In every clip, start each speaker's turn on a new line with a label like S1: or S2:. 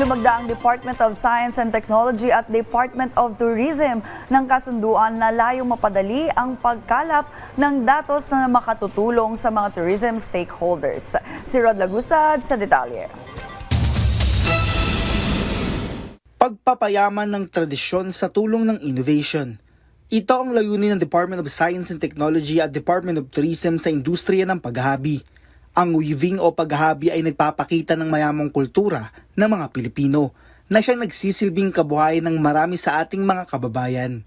S1: Lumagda ang Department of Science and Technology at Department of Tourism ng kasunduan na layong mapadali ang pagkalap ng datos na makatutulong sa mga tourism stakeholders. Si Rod Lagusad sa detalye.
S2: Pagpapayaman ng tradisyon sa tulong ng innovation. Ito ang layunin ng Department of Science and Technology at Department of Tourism sa industriya ng paghahabi. Ang weaving o paghahabi ay nagpapakita ng mayamang kultura ng mga Pilipino na siyang nagsisilbing kabuhayan ng marami sa ating mga kababayan.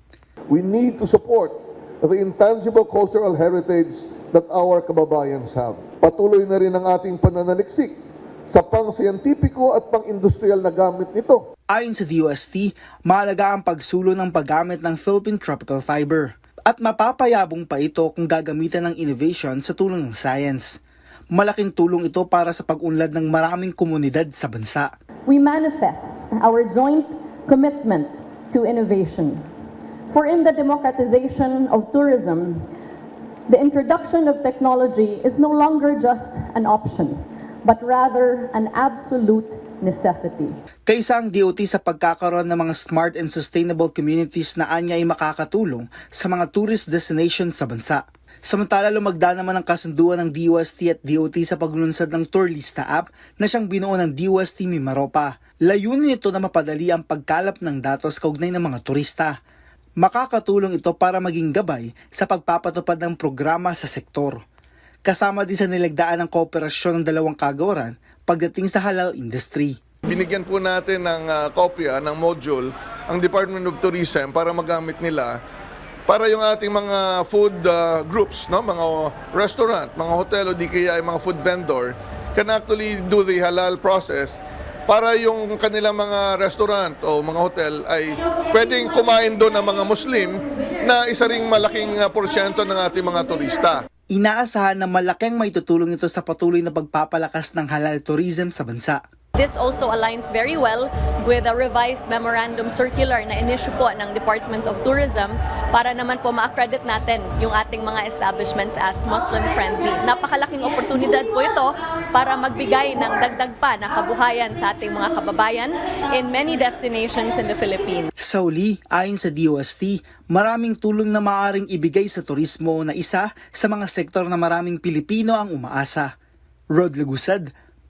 S3: We need to support the intangible cultural heritage that our kababayans have. Patuloy na rin ang ating pananaliksik sa pang-siyentipiko at pang-industrial na gamit nito.
S2: Ayon sa DOST, mahalaga ang pagsulo ng paggamit ng Philippine Tropical Fiber at mapapayabong pa ito kung gagamitan ng innovation sa tulong ng science. Malaking tulong ito para sa pag-unlad ng maraming komunidad sa bansa.
S4: we manifest our joint commitment to innovation. For in the democratization of tourism, the introduction of technology is no longer just an option, but rather an absolute necessity.
S2: Kaysa ang DOT sa pagkakaroon ng mga smart and sustainable communities na anya ay makakatulong sa mga tourist destinations sa bansa. Samantala lumagda naman ang kasunduan ng DOST at DOT sa paglunsad ng Tourlista app na siyang binuo ng DOST Mimaropa. Layunin ito na mapadali ang pagkalap ng datos kaugnay ng mga turista. Makakatulong ito para maging gabay sa pagpapatupad ng programa sa sektor. Kasama din sa nilagdaan ng kooperasyon ng dalawang kagawaran pagdating sa halal industry.
S3: Binigyan po natin ng ah, kopya ng module ang Department of Tourism para magamit nila para yung ating mga food ah, groups, no, mga restaurant, mga hotel o di kaya ay mga food vendor can actually do the halal process para yung kanilang mga restaurant o mga hotel ay pwedeng kumain doon ng mga Muslim na isa ring malaking ah, porsyento ng ating mga turista.
S2: Inaasahan na malaking may tutulong ito sa patuloy na pagpapalakas ng halal tourism sa bansa.
S5: This also aligns very well with a revised memorandum circular na inisyu po ng Department of Tourism para naman po ma-accredit natin yung ating mga establishments as Muslim-friendly. Napakalaking oportunidad po ito para magbigay ng dagdag pa na kabuhayan sa ating mga kababayan in many destinations in the Philippines.
S2: Sa uli, ayon sa DOST, maraming tulong na maaaring ibigay sa turismo na isa sa mga sektor na maraming Pilipino ang umaasa. Rod Lagusad,